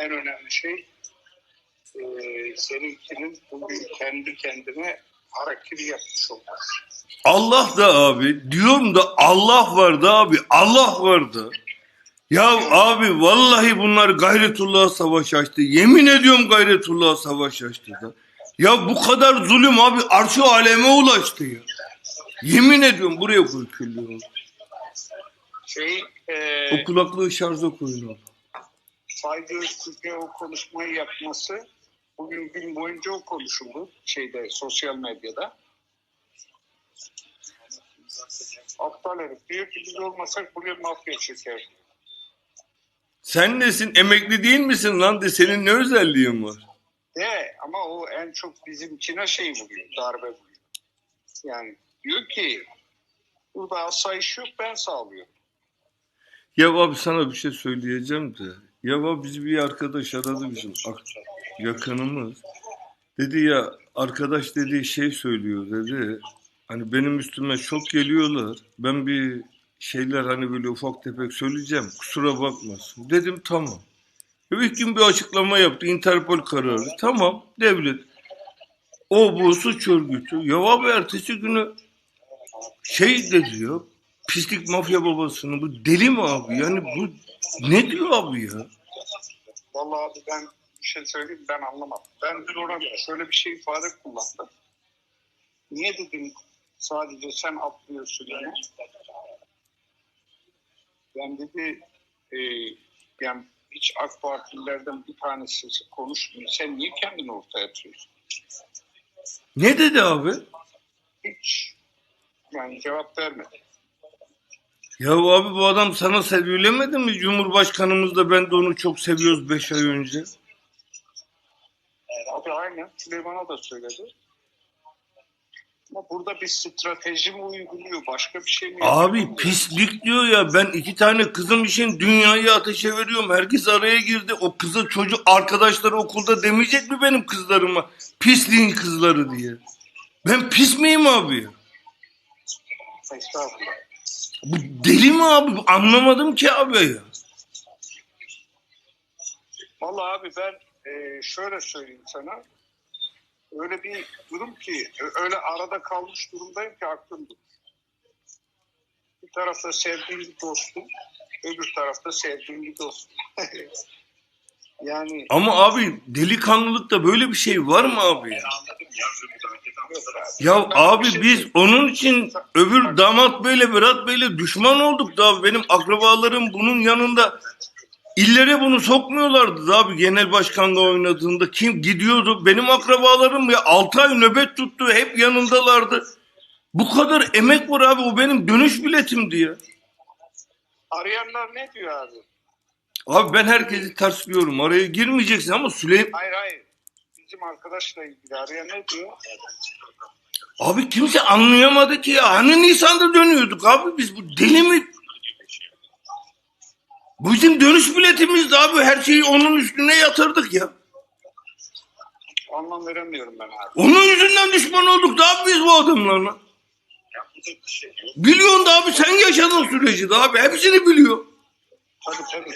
en önemli şey e, seninkinin bugün kendi kendine hareketi yapmış olması. Allah da abi diyorum da Allah vardı abi Allah vardı. Ya abi vallahi bunlar gayretullah'a savaş açtı. Yemin ediyorum gayretullah'a savaş açtı da. Ya bu kadar zulüm abi arşı aleme ulaştı ya. Yemin ediyorum buraya küllüğünü. Şey, e, O kulaklığı şarja koyun oğlum. Saygı Öztürk'e o konuşmayı yapması bugün gün boyunca o konuşuldu şeyde sosyal medyada. Aptal herif diyor ki biz olmasak buraya mafya çeker. Sen nesin emekli değil misin lan de senin ne özelliğin var? De ama o en çok bizimkine şey vuruyor, darbe vuruyor. Yani diyor ki burada asayiş yok ben sağlıyorum. Ya abi sana bir şey söyleyeceğim de. Ya abi bizi bir arkadaş aradı bizim ak- yakınımız. Dedi ya arkadaş dediği şey söylüyor dedi. Hani benim üstüme çok geliyorlar. Ben bir şeyler hani böyle ufak tefek söyleyeceğim. Kusura bakmasın. Dedim tamam. İlk gün bir açıklama yaptı. Interpol kararı. Tamam devlet. O bu suç örgütü. Ya abi ertesi günü şey dedi ya pislik mafya babasını bu deli mi abi? Yani bu ne diyor abi ya? Vallahi abi ben bir şey söyleyeyim ben anlamadım. Ben dün ona şöyle bir şey ifade kullandım. Niye dedim sadece sen atlıyorsun yani? Ben dedi e, yani hiç AK Partililerden bir tanesi konuşmuyor. Sen niye kendini ortaya atıyorsun? Ne dedi abi? Hiç yani cevap vermedi. Ya abi bu adam sana söylemedi mi? Cumhurbaşkanımız da ben de onu çok seviyoruz 5 ay önce. Abi aynen Süleyman'a da söyledi. Ama burada bir strateji mi uyguluyor? Başka bir şey mi? Abi yapıyor? pislik diyor ya ben iki tane kızım için dünyayı ateşe veriyorum. Herkes araya girdi. O kızı çocuk arkadaşları okulda demeyecek mi benim kızlarıma? Pisliğin kızları diye. Ben pis miyim abi? Estağfurullah. Bu deli mi abi? Anlamadım ki abi ya. Vallahi abi ben e, şöyle söyleyeyim sana. Öyle bir durum ki öyle arada kalmış durumdayım ki aklım durur. Bir tarafta sevdiğim bir dostum, öbür tarafta sevdiğim bir dostum. yani Ama abi delikanlılıkta böyle bir şey var mı abi ya? Ya abi şey biz onun için öbür damat beyle Berat beyle düşman olduk da benim akrabalarım bunun yanında illere bunu sokmuyorlardı da abi genel başkanla oynadığında kim gidiyordu benim akrabalarım ya 6 ay nöbet tuttu hep yanındalardı. Bu kadar emek var abi o benim dönüş biletimdi ya. arayanlar ne diyor abi? Abi ben herkesi tersliyorum araya girmeyeceksin ama Süleyman Hayır hayır. Bizim arkadaşla ilgili arayan ne diyor? Abi kimse anlayamadı ki ya. Hani Nisan'da dönüyorduk abi biz bu deli mi? Bu bizim dönüş biletimizdi abi. Her şeyi onun üstüne yatırdık ya. Anlam veremiyorum ben abi. Onun yüzünden düşman olduk da abi biz bu adamlarla. Biliyorsun da abi sen yaşadın süreci de abi. Hepsini biliyor. Tabii tabii.